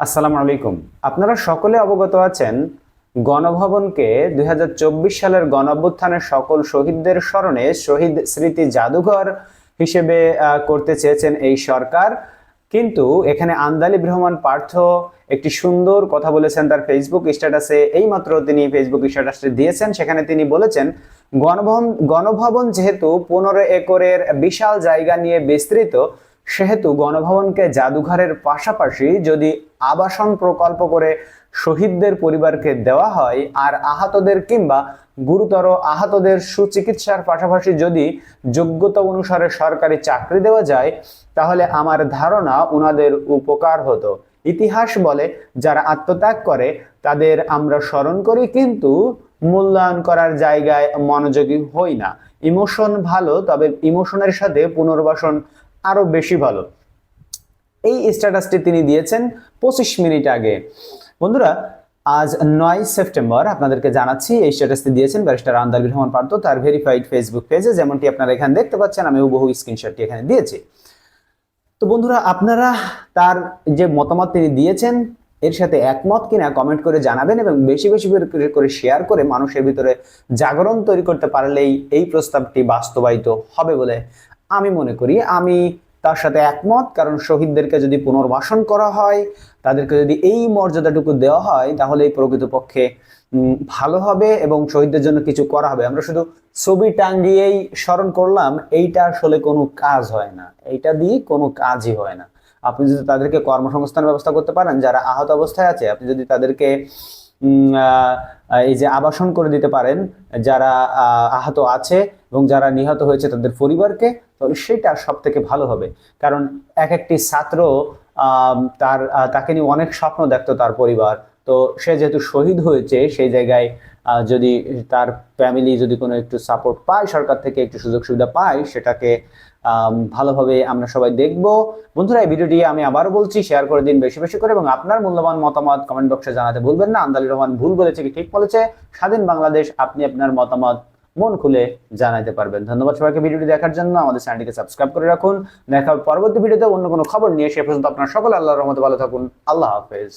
আসসালামু আলাইকুম। আপনারা সকলে অবগত আছেন, গণভবনকে দু হাজার চব্বিশ সালের গণঅভ্যুত্থানের সকল শহীদদের স্মরণে শহীদ স্মৃতি জাদুঘর হিসেবে করতে চেয়েছেন এই সরকার। কিন্তু এখানে আন্দালি ব্রহমান পার্থ একটি সুন্দর কথা বলেছেন তার ফেসবুক স্ট্যাটাসে। এইমাত্র তিনি ফেসবুক স্ট্যাটাসটি দিয়েছেন, সেখানে তিনি বলেছেন, গণভবন গণভবন যেহেতু পনেরো একরের বিশাল জায়গা নিয়ে বিস্তৃত, সেহেতু গণভবনকে জাদুঘরের পাশাপাশি যদি আবাসন প্রকল্প করে শহীদদের পরিবারকে দেওয়া হয়, আর আহতদের কিংবা গুরুতর আহতদের সুচিকিৎসার পাশাপাশি যদি যোগ্যতা অনুসারে সরকারি চাকরি দেওয়া যায়, তাহলে আমার ধারণা ওনাদের উপকার হতো। ইতিহাস বলে, যারা আত্মত্যাগ করে, তাদের আমরা স্মরণ করি, কিন্তু মূল্যায়ন করার জায়গায় মনোযোগী হই না। ইমোশন ভালো, তবে ইমোশনের সাথে পুনর্বাসন আরও বেশি ভালো। এই স্ট্যাটাসটি তিনি দিয়েছেন পঁচিশ মিনিট আগে। বন্ধুরা, আজ নয় সেপ্টেম্বর আপনাদেরকে জানাচ্ছি, এই স্ট্যাটাসটি দিয়েছেন ব্যারিস্টার আন্দালির রহমান পার্থ তার ভেরিফাইড ফেসবুক পেজে যেমনটি আপনারা এখানে দেখতে পাচ্ছেন, আমি বহু স্ক্রিনশটটি এখানে দিয়েছি। তো বন্ধুরা, আপনারা তার যে মতামত তিনি দিয়েছেন, এর সাথে একমত কিনা কমেন্ট করে জানাবেন এবং বেশি বেশি করে- করে শেয়ার করে মানুষের ভিতরে জাগরণ তৈরি করতে পারলেই এই প্রস্তাবটি বাস্তবায়িত হবে বলে আমি মনে করি। আমি তার সাথে একমত, কারণ শহীদদেরকে যদি পুনর্বাসন করা হয়, তাদেরকে যদি এই মর্যাদাটুকু দেওয়া হয়, তাহলে এই প্রকৃতপক্ষে ভালো হবে এবং শহীদদের জন্য কিছু করা হবে। আমরা শুধু ছবি টাঙ্গিয়েই স্মরণ করলাম, এইটা আসলে কোনো কাজ হয় না। এইটা দিয়ে কোনো কাজই হয় না। আপনি যদি তাদেরকে কর্মসংস্থানের ব্যবস্থা করতে পারেন, যারা আহত অবস্থায় আছে, আপনি যদি তাদেরকে এই যে আবাসন করে দিতে পারেন, যারা আহত আছে এবং যারা নিহত হয়েছে তাদের পরিবারকে, তাহলে সেটা সব থেকে ভালো হবে। কারণ এক একটি ছাত্র তার তাকে নিয়ে অনেক স্বপ্ন দেখত তার পরিবার। তো সে যেহেতু শহীদ হয়েছে, সেই জায়গায় যদি তার ফ্যামিলি যদি কোনো একটু সাপোর্ট পায়, সরকার থেকে একটু সুযোগ সুবিধা পায়, সেটাকে ভালোভাবে আমরা সবাই দেখব। বন্ধুরা, এই ভিডিওটি আমি আবারও বলছি শেয়ার করে দিন বেশি বেশি করে এবং আপনার মূল্যবান মতামত কমেন্ট বক্সে জানাতে ভুলবেন না। আন্দালি রহমান ভুল বলেছে কি ঠিক বলেছে? স্বাধীন বাংলাদেশ আপনি আপনার মতামত মন খুলে জানাতে পারবেন। ধন্যবাদ সবাইকে ভিডিওটি দেখার জন্য। আমাদের চ্যানেলটিকে সাবস্ক্রাইব করে রাখুন। দেখা পরবর্তী ভিডিওতে অন্য কোনো খবর নিয়ে। সে পর্যন্ত আপনার সকল আল্লাহর রহমতে ভালো থাকুন। আল্লাহ হাফেজ।